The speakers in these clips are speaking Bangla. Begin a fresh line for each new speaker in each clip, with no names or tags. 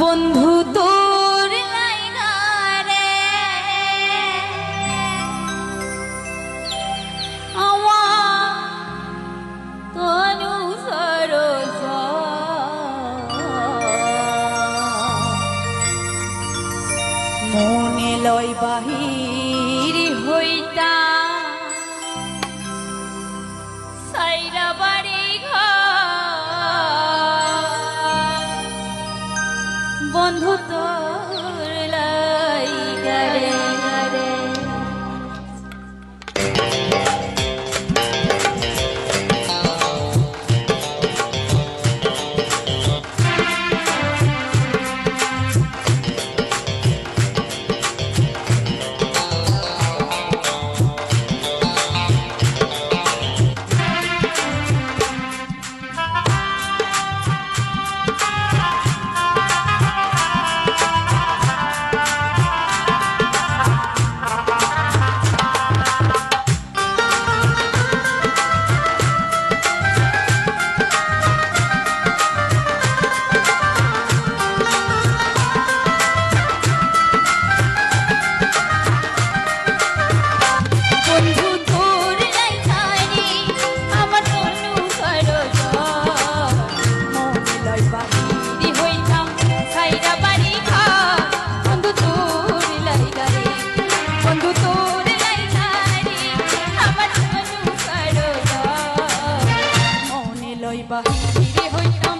বন্ধু তোর রে। আমার তনু সরস মনে লয় বাহির বন্ধু হইতাম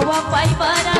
হাওয়া পাইবার